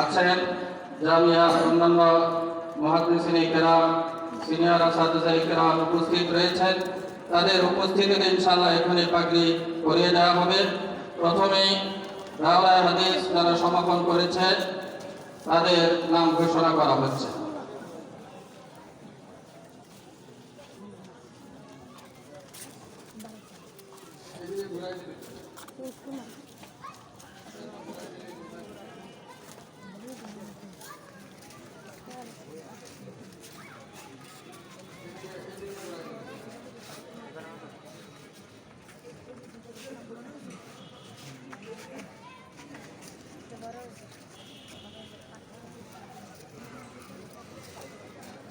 আছেন জামিয়ার অন্যান্য মহাদিসিনী কেরাম সিনিয়র আসাদাই কেরাম উপস্থিত রয়েছেন। তাদের উপস্থিতিতে ইনশাআল্লাহ এখানে পাগড়ি করিয়ে দেওয়া হবে। প্রথমেই রাওলায় হাদিস যারা সমাপন করেছে, তাদের নাম ঘোষণা করা হচ্ছে।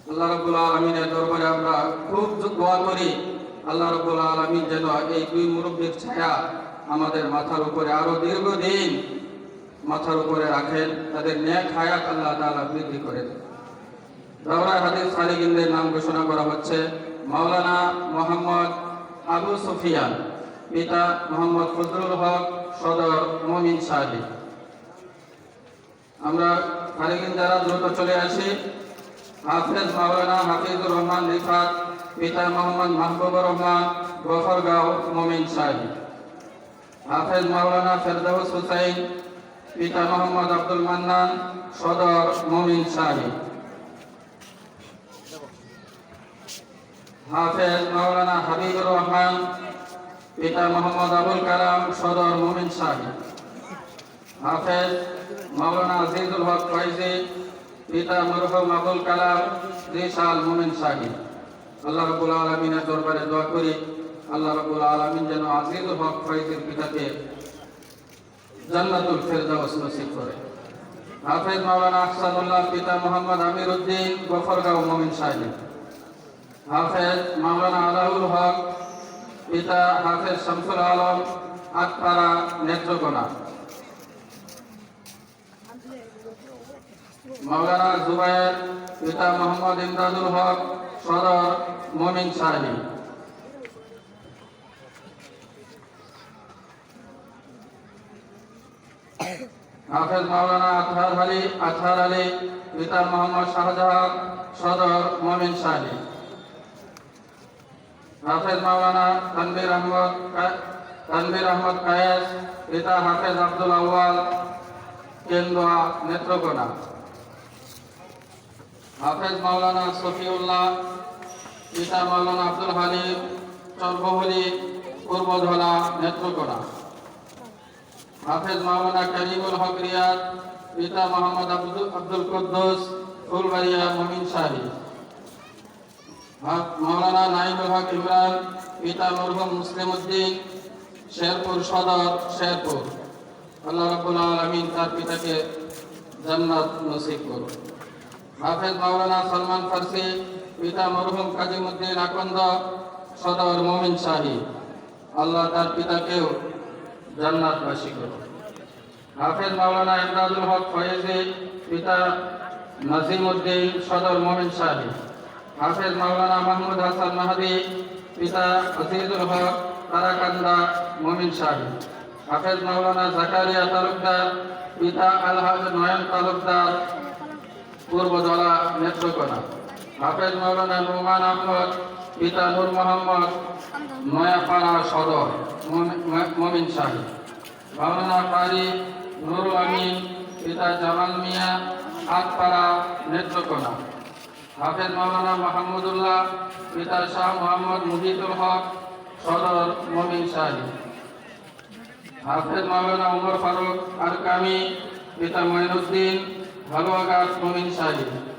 আল্লাহ রাব্বুল আলামিনের দরবারে আমরা খুব দোয়া করি। আল্লাহ রাব্বুল আলামিন যেন এই দুই মুরব্বীর ছায়া আমাদের মাথার উপরে আরও দীর্ঘদিন মাথার উপরে রাখেন, তাদের ন্যাক হায়াত আল্লাহ তাআলা বৃদ্ধি করে দেন হাদিস সালিগিনদের নাম ঘোষণা করা হচ্ছে, মাওলানা মোহাম্মদ আবু সুফিয়ান, পিতা মোহাম্মদ ফজলুল হক, সদর মমিন সাহেব। আমরা সালিগিন যারা দ্রুত চলে আসি। হাফেজ মাওলানা হাফিজুর রহমান রিফাত পিতা মোহাম্মদ মাহবুবুর রহমান, গফরগাঁও মমিন সাহেব। হাফেজ মাওলানা ফেরদাউস হুসাইন, পিতা মোহাম্মদ আব্দুল মান্নান, সদর মমিন সাহেব। হাফেজ মাওলানা হাবিবুর রহমান, পিতা মোহাম্মদ আবুল কালাম, সদর মমিন সাহেব। হাফেজ মাওলানা আজিজুল হক ফয়জি পিতা মরহুম আবুল কালাম ত্রিশাল মোমিন সাহিব। আল্লাহ রাব্বুল আলামিনের দরবারে দোয়া করি, আল্লাহ রাব্বুল আলামিন যেন আজিজুল হক ফয়জির পিতাকে জান্নাতুল ফেরদাউস নসিব করে। হাফেজ মাওলানা আহসানুল্লাহ পিতা মোহাম্মদ আমির উদ্দিন গফরগাঁও মোমিন সাহিব। হাফেজ মাওলানা আলাউল হক পিতা হাফেজ শামসুল আলম আটপাড়া নেত্রকোনা মাওলানা জুবায়ের পিতা মোহাম্মদ ইমদাদুল হক, সদর মমিন সাহেব হাফেজ মাওলানা আতহার আলী আতহার আলী, পিতা মোহাম্মদ শাহজাহান সদর মমিন সাহেব হাফেজ মাওলানা তানবির আহমদ তানবির আহমদ কায়েস, পিতা হাফেজ আব্দুল আউয়াল, কেন্দুয়া নেত্রকোনা। হাফেজ মাওলানা সফিউল্লাহ পিতা মাওলানা আব্দুল হালিম চরবহলি পূর্বধলা নেত্রকোনা। হাফেজ মাওলানা করিমুল হক রিয়াদ, পিতা মোহাম্মদ আব্দুল আব্দুল কুদ্দুস, ফুলবাড়িয়া মমিন হক মাওলানা নাইমুল হক ইমরান, পিতা মরহুম মুসলিম উদ্দিন শেরপুর সদর শেরপুর। আল্লাহ রাব্বুল আলামিন তার পিতাকে জান্নাত নসিব করুন। হাফেজ মাওলানা সলমান ফারসি, পিতা মরহুম কাজিমুদ্দিন আকন্দ, সদর মোমিন শাহী। আল্লাহ তার পিতাকেও জান্নাতবাসী করুন। হাফেজ মাওলানা ইমদাদুল হক ফয়েজি, পিতা নাজিমুদ্দিন, সদর মোমিন শাহী। হাফেজ মাওলানা মাহমুদ হাসান মাহাদি, পিতা আজিজুল হক, তারাকান্দা মোমিন শাহী। হাফেজ মাওলানা জাকারিয়া তালুকদার, পিতা আলহাজ নয়ন তালুকদার পূর্বদলা নেত্রকোনা। হাফেজ মাওলানা নুমান আহমদ, পিতা নূর মোহাম্মদ নয়াপাড়া সদর মমিন শাহী মাওলানা কারি নুরুল আমিন, পিতা জামাল মিয়া, আটপাড়া নেত্রকোনা। হাফেজ মাওলানা মাহমুদুল্লাহ, পিতা শাহ মোহাম্মদ মুহিদুল হক, সদর মমিন শাহী হাফেজ মাওলানা উমর ফারুক আরকামি, পিতা মঈনুদ্দিন ভালোয়াগাছ মমিন শাহী